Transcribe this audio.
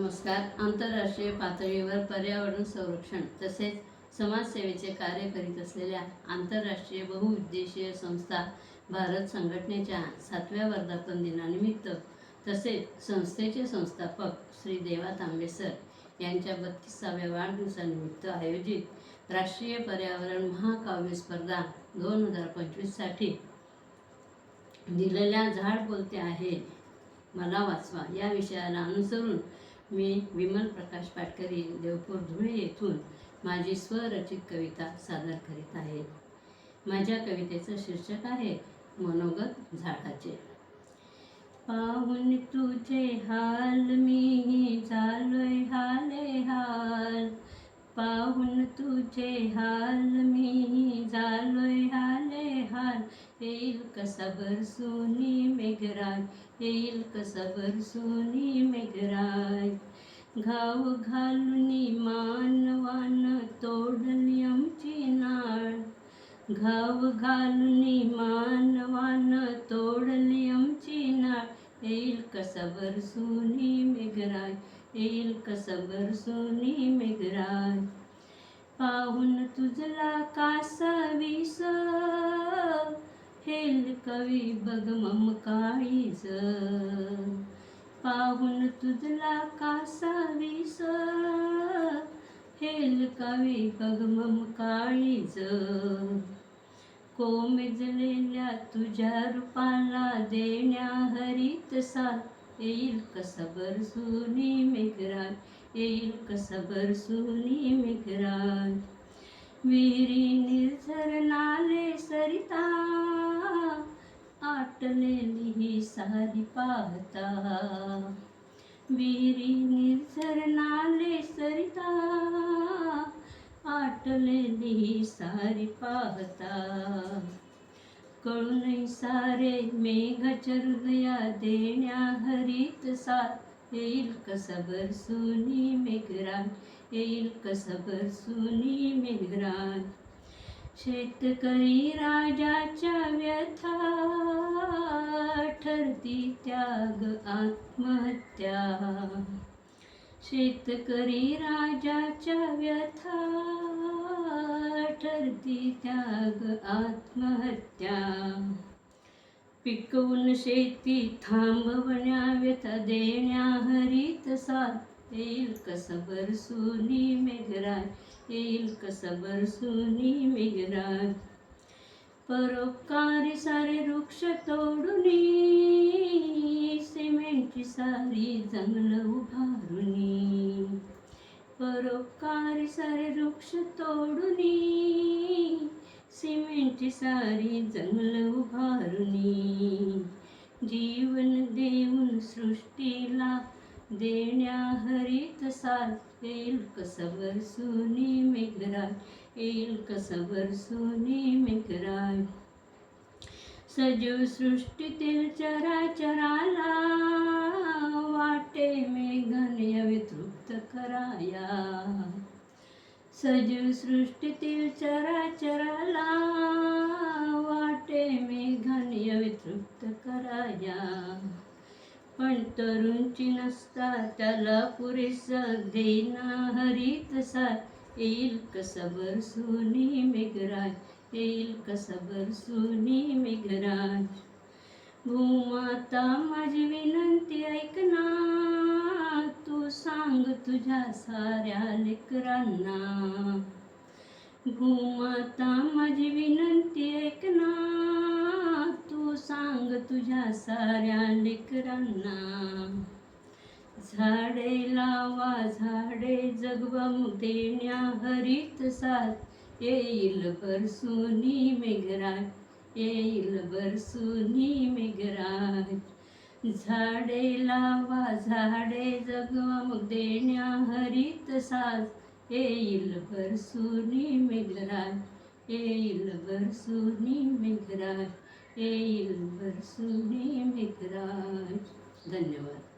नमस्कार. आंतरराष्ट्रीय पातळीवर पर्यावरण संरक्षण तसेच समाजसेवेचे कार्य करीत असलेल्या आंतरराष्ट्रीय बहुउद्देशीय संस्था भारत संघटनेच्या सातव्या वर्धापन दिनानिमित्त तसेच संस्थेचे संस्थापक श्री देवा तांबे सर यांच्या बत्तीसाव्या वाढदिवसानिमित्त आयोजित राष्ट्रीय पर्यावरण महाकाव्य स्पर्धा दोन हजार पंचवीससाठी दिलेल्या झाड बोलते आहे. मला वाचवा. या विषयाला अनुसरून मी विमल प्रकाश पाटकरी देवपूर धुळे येथून माझी स्वरचित कविता सादर करीत आहे. माझ्या कवितेचं शीर्षक आहे मनोगत झाडाचे. पाहून तुझे हाल मी झालोय हाले हाल. पाहून तुझे हाल मी मेघराज येईल कसा बरसुनी मेघराय येईल कसा सोनी मेघराय घाव घालुनी मानवान तोडली आमची नाळ. घाव घालून मानवान तोडली आमची नाळ. येईल कसा बरसुनी मेघराय येईल कसा सोनी मेघराय पाहून तुझला कासावीस हेल कवी बघ मम काळीज पाहून तुझला कासावीस हेल कवी बघ मम काळीज कोमेजलेल्या तुझ्या रूपाला देण्या हरित सा। येईल कसबर बरसुनी मेघराज येईल कसबर बरसुनी मेघराज। विहिरी निर्झर नाले सरिता आटलेली ही सारी पाहता विहिरी निर्झर नाले सरिता आटलेली ही सारी पाहता कळूनही सारे मेघाच्या हृदया देण्या हरित साथ येईल कसा बरसुनी मेघरा येईल कसा बरसुनी मेघरा शेतकरी राजाच्या व्यथा ठरती त्याग आत्महत्या. शेतकरी राजाच्या व्यथा ठरती त्याग आत्महत्या. पिकवून शेती थांबवण्या व्यथा देण्या हरित साथ येईल कस बरसुनी मेघराय येईल कस बरसुनी मेघराय परोपकारी सारे वृक्ष तोडूनी सिमेंटची सारी जंगल उभारुनी परोपकारी सारे वृक्ष तोडुनी सिमेंटची सारी जंगल उभारुनी. जीवन देऊन सृष्टीला देण्या हरित साथ येईल कस सुनी मेघराय येईल कस सुनी मेघराय सजीव सृष्टीतील चराचराला वाटे मेघन यावे तृप्त कराया. सजीव सृष्टीतील चराचराला वाटे मेघन यावे कराया. पण तरुणची नसता त्याला पुरेस देना हरी साथ येईल कस बरसुनी मेघराज? येईल कस बरसुनी मेघराज? भूमाता माझी विनंती ऐकना तू तुझ्या साऱ्या लेकरांना. घुमाता माझी विनंती ऐकना तू सांग तुझ्या साऱ्या लेकरांना. झाडे लावा झाडे जगवा देण्या हरित साथ. येईल बरसुनी मेघराय येईल बरसुनी मेघराय झाडे लावा झाडे जगवा देण्या हरित साज. येईल बरसुनी मेघराय येईल बरसुनी मेघराय येईल बरसुनी मेघराज. धन्यवाद.